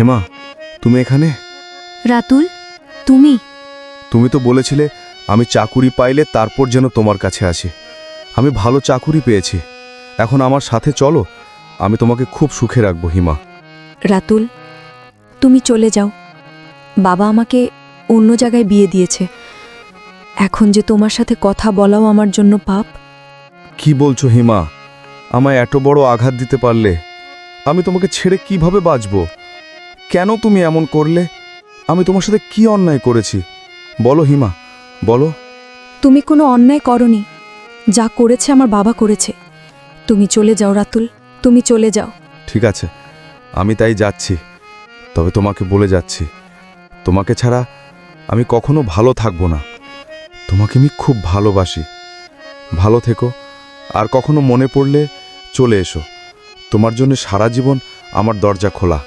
হেমা তুমি এখানে? রাতুল তুমি? তুমি তো বলেছিলে আমি চাকুরি পাইলে তারপর যেন তোমার কাছে আসি। আমি ভালো চাকুরি পেয়েছি। এখন আমার সাথে চলো আমি তোমাকে খুব সুখে রাখব হিমা। রাতুল তুমি চলে যাও। বাবা আমাকে অন্য জায়গায় বিয়ে দিয়েছে। এখন যে তোমার সাথে কথা বলাও আমার জন্য পাপ। কি বলছো হিমা? আমায় এত বড় আঘাত দিতে পারলে আমি তোমাকে ছেড়ে কীভাবে বাঁচব? কেন তুমি এমন করলে? আমি তোমার সাথে কি অন্যায় করেছি? বলো হিমা বলো। তুমি কোনো অন্যায় করনি। যা করেছে আমার বাবা করেছে। তুমি চলে যাও রাতুল তুমি চলে যাও। ঠিক আছে আমি তাই যাচ্ছি। তবে তোমাকে বলে যাচ্ছি তোমাকে ছাড়া আমি কখনো ভালো থাকব না। তোমাকে আমি খুব ভালোবাসি। ভালো থেকো আর কখনো মনে পড়লে চলে এসো। তোমার জন্য সারা জীবন আমার দরজা খোলা।